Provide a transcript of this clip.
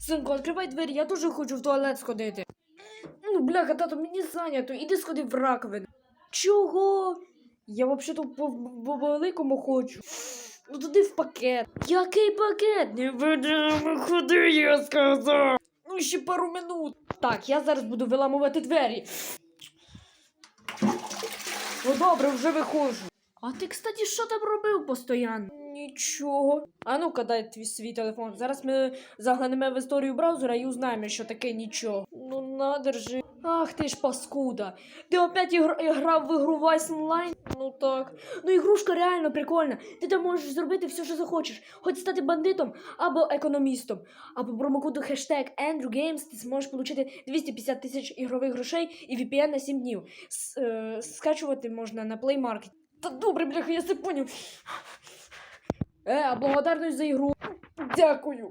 Синку, відкривай двері, я теж хочу в туалет сходити. Ну, бляха, тато, мені зайнято, іди сходи в раковину. Чого? Я взагалі-то по, по великому хочу. Ну туди в пакет. Який пакет? Не куди я сказав. Ну, ще пару минут. Так, я зараз буду виламувати двері. Ну добре, вже виходжу. А ти, кстати, що там робив постійно? Нічого. А ну-ка дай твій свій телефон. Зараз ми заглянемо в історію браузера і узнаємо, що таке нічого. Ну на, держи. Ах ти ж паскуда. Ти опять ігр- грав в ігру Vice Online? Ну так. Ну ігрушка реально прикольна. Ти там можеш зробити все, що захочеш. Хоч стати бандитом або економістом. А по промокоду хештег AndrewGames ти зможеш отримати 250 тисяч ігрових грошей і VPN на 7 днів. С- е, скачувати можна на Play Market. Та добре, бляха, я все поняв. Е, благодарність за ігру. Дякую.